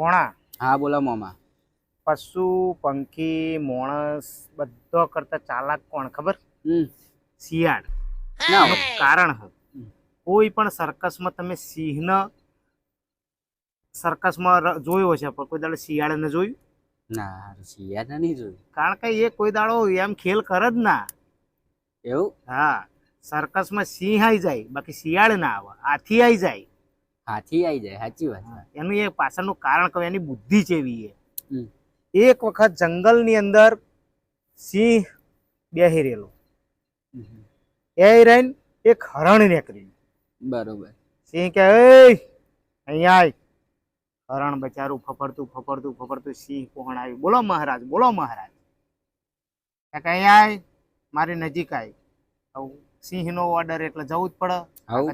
મોણા? હા બોલો મોમા. પશુ પંખી મોણસ બધો કરતા ચાલાક કોણ ખબર? શિયાળ. ના. કારણ હ. કોઈ પણ સર્કસમાં તમે સિંહને સર્કસમાં જોયું છે પણ કોઈ દાડો શિયાળને જોયું? ના શિયાળા નહીં જોયું. કારણ કે એ કોઈ દાડો એમ ખેલ કરે જ ના. એવું? હા. સર્કસમાં સિંહ આવી જાય બાકી શિયાળ ના આવે હાથી આવી જાય. હાથી આવી જાય સાચી વાત એનું એ પાછળનું કારણ કહું એની બુદ્ધિ ચેવી હમ. એક વખત જંગલની અંદર સિંહ બેહી રહેલો એ રહીને એક હરણ નીકળી. બરોબર. સિંહ કે "એય, અહીંયા હરણ બચારું ફફડતું ફફડતું ફફડતું સિંહ પહોંચ આવ્યું બોલો મહારાજ બોલો મહારાજ. અહીંયા મારી નજીક આવી સિંહ નો ઓર્ડર એટલે જવું જ પડે.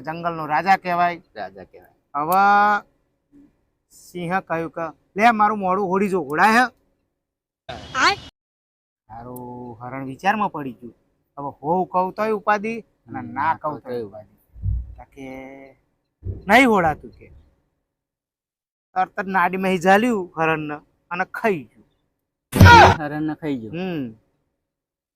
જંગલ નો રાજા કહેવાય. રાજા કહેવાય. હવે સિંહ કહ્યું કે. લે મારું મોડું હોડી જો હોડાય હે. સારું હરણ વિચારમાં પડી ગયું. હવે હોવ કહું તોય ઉપાધિ અને ના કહું તોય ઉપાધિ. કે નહીં હોડાતું કે. તરત જ નાડીમાં હિજાલ્યું હરણને અને ખાઈ ગયું. હરણ ખાઈ ગયું. હમ.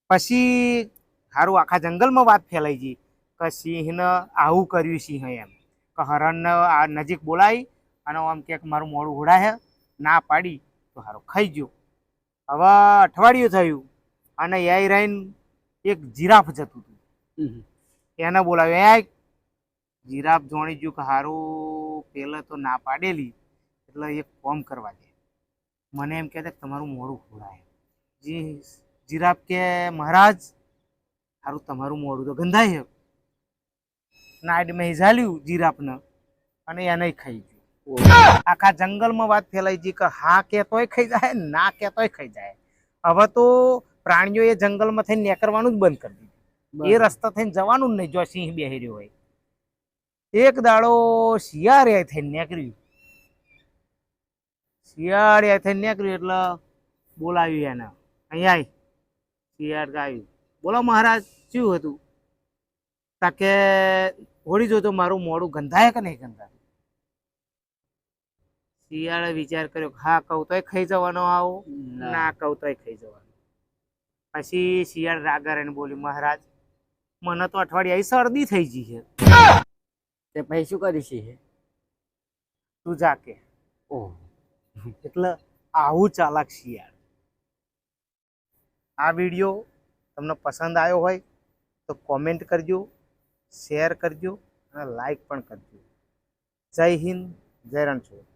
પછી સારું આખા જંગલમાં વાત ફેલાઈ ગઈ કે સિંહને આવું કર્યું સિંહ એમ. હરણને આ નજીક બોલાવી અને આમ કે મારું મોડું હોડાય ના પાડી તો સારું ખાઈ ગયો. હવે અઠવાડિયું થયું અને એ રહીને એક જીરાફ જતું હતું. એને બોલાવ્યો એ જીરાફ જોણી ગયું કે સારું પહેલાં તો ના પાડેલી એટલે એક કોમ કરવા દે. મને એમ કહેતા કે તમારું મોડું ઘોડાય જી જીરાફ કે મહારાજ સારું તમારું મોડું તો ગંધાય છે નાઈડમાં ઝાલ્યું જીરાફને અને એને ખાઈ ગયું. આખા જંગલમાં વાત ફેલાઈ ગઈ કે હા કહેતોય ખાઈ જાય ના કહેતોય ખાઈ જાય. હવે તો પ્રાણીઓ એ જંગલમાં થઈને નીકળવાનું જ બંધ કરી દીધું. એ રસ્તા થઈને જવાનું જ નહીં જો સિંહ બેહી રહ્યો હોય. એક દાડો શિયાળે થઈને નીકળ્યું શિયાળે થઈને નીકળ્યું એટલે બોલાવ્યું એને. અહીંયા આય. શિયાળ આવ્યું બોલો મહારાજ શું હતું? તાકે હોડી જો તો મારું મોડું ગંધાય કે નહીં ગંધાય? શિયાળે વિચાર કર્યો કે હા કહું તોય ખાઈ જવાનો આવો. ના. કહું તોય ખાઈ જવાનું. પછી શિયાળ રાગા રહીને બોલ્યું મહારાજ મને તો અઠવાડિયા શરદી થઈ ગઈ છે. તે પછી શું કરી છે? તું જા કે. ઓહ એટલે આવું ચાલાક શિયાળ. આ વીડિયો તમને પસંદ આવ્યો હોય તો કોમેન્ટ કરજો. શેર કરજો અને લાઈક પણ કરજો. જય હિન્દ જય રણછોડ.